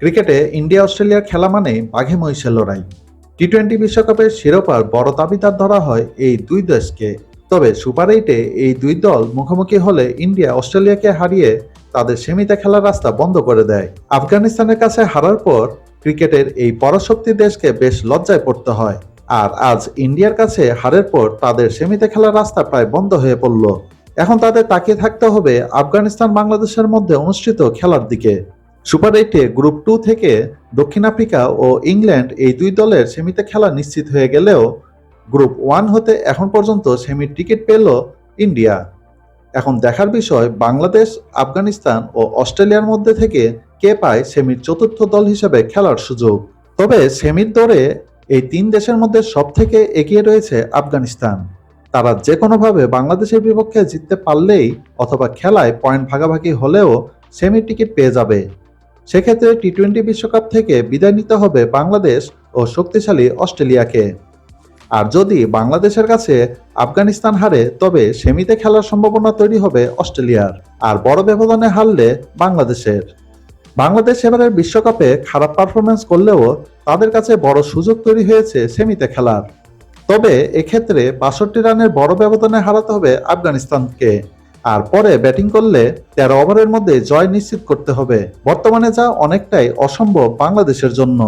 ক্রিকেটে ইন্ডিয়া অস্ট্রেলিয়ার খেলা মানে বাঘে মহিষের লড়াই। টি টোয়েন্টি বিশ্বকাপের শিরোপার বড় দাবিদার ধরা হয় এই দুই দেশকে। তবে সুপার এইটে এই দুই দল মুখোমুখি হলে ইন্ডিয়া অস্ট্রেলিয়াকে হারিয়ে তাদের সেমিতে খেলার রাস্তা বন্ধ করে দেয়। আফগানিস্তানের কাছে হারার পর ক্রিকেটের এই পরাশক্তি দেশকে বেশ লজ্জায় পড়তে হয়। আর আজ ইন্ডিয়ার কাছে হারের পর তাদের সেমিতে খেলার রাস্তা প্রায় বন্ধ হয়ে পড়ল। এখন তাদের তাকিয়ে থাকতে হবে আফগানিস্তান বাংলাদেশের মধ্যে অনুষ্ঠিত খেলার দিকে। সুপার এইটে গ্রুপ টু থেকে দক্ষিণ আফ্রিকা ও ইংল্যান্ড এই দুই দলের সেমিতে খেলা নিশ্চিত হয়ে গেলেও গ্রুপ ওয়ান হতে এখন পর্যন্ত সেমির টিকিট পেল ইন্ডিয়া। এখন দেখার বিষয়, বাংলাদেশ, আফগানিস্তান ও অস্ট্রেলিয়ার মধ্যে থেকে কে পায় সেমির চতুর্থ দল হিসেবে খেলার সুযোগ। তবে সেমির দরে এই তিন দেশের মধ্যে সব থেকে এগিয়ে রয়েছে আফগানিস্তান। তারা যে কোনোভাবে বাংলাদেশের বিপক্ষে জিততে পারলেই অথবা খেলায় পয়েন্ট ভাগাভাগি হলেও সেমির টিকিট পেয়ে যাবে। সেক্ষেত্রে টি টোয়েন্টি বিশ্বকাপ থেকে বিদায় নিতে হবে বাংলাদেশ ও শক্তিশালী অস্ট্রেলিয়াকে। আর যদি বাংলাদেশের কাছে আফগানিস্তান হারে, তবে সেমিতে খেলার সম্ভাবনা তৈরি হবে অস্ট্রেলিয়ার। আর বড় ব্যবধানে হারলে বাংলাদেশের। বাংলাদেশ এবারের বিশ্বকাপে খারাপ পারফরমেন্স করলেও তাদের কাছে বড় সুযোগ তৈরি হয়েছে সেমিতে খেলার। তবে এক্ষেত্রে বাষট্টি রানের বড় ব্যবধানে হারাতে হবে আফগানিস্তানকে। আর পরে ব্যাটিং করলে তেরো ওভারের মধ্যে জয় নিশ্চিত করতে হবে। বর্তমানে যা অনেকটাই অসম্ভব বাংলাদেশের জন্য।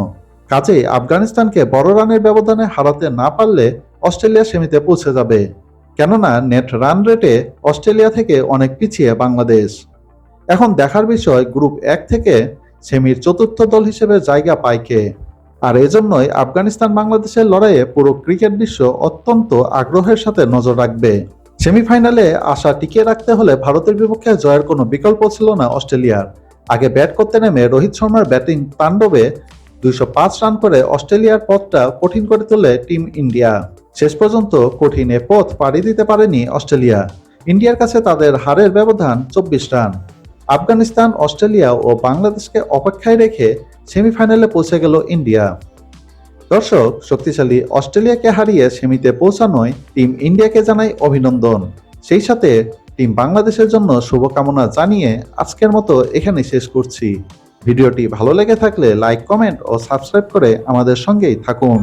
কাজেই আফগানিস্তানকে বড় রানের ব্যবধানে হারাতে না পারলে অস্ট্রেলিয়া সেমিতে পৌঁছে যাবে। কেননা নেট রান রেটে অস্ট্রেলিয়া থেকে অনেক পিছিয়ে বাংলাদেশ। এখন দেখার বিষয় গ্রুপ এক থেকে সেমির চতুর্থ দল হিসেবে জায়গা পায় কে। আর এজন্যই আফগানিস্তান বাংলাদেশের লড়াইয়ে পুরো ক্রিকেট বিশ্ব অত্যন্ত আগ্রহের সাথে নজর রাখবে। সেমিফাইনালে আশা টিকিয়ে রাখতে হলে ভারতের বিপক্ষে জয়ের কোনো বিকল্প ছিল না অস্ট্রেলিয়ার। আগে ব্যাট করতে নেমে রোহিত শর্মার ব্যাটিং তাণ্ডবে দুইশো পাঁচ রান করে অস্ট্রেলিয়ার পথটা কঠিন করে তোলে টিম ইন্ডিয়া। শেষ পর্যন্ত কঠিন এ পথ পাড়ি দিতে পারেনি অস্ট্রেলিয়া। ইন্ডিয়ার কাছে তাদের হারের ব্যবধান চব্বিশ রান। আফগানিস্তান, অস্ট্রেলিয়া ও বাংলাদেশকে অপেক্ষায় রেখে সেমিফাইনালে পৌঁছে গেল ইন্ডিয়া। দর্শক, শক্তিশালী অস্ট্রেলিয়াকে হারিয়ে সেমিতে পৌঁছানোয় টিম ইন্ডিয়াকে জানাই অভিনন্দন। সেই সাথে টিম বাংলাদেশের জন্য শুভকামনা জানিয়ে আজকের মতো এখানে শেষ করছি। ভিডিওটি ভালো লেগে থাকলে লাইক, কমেন্ট ও সাবস্ক্রাইব করে আমাদের সঙ্গেই থাকুন।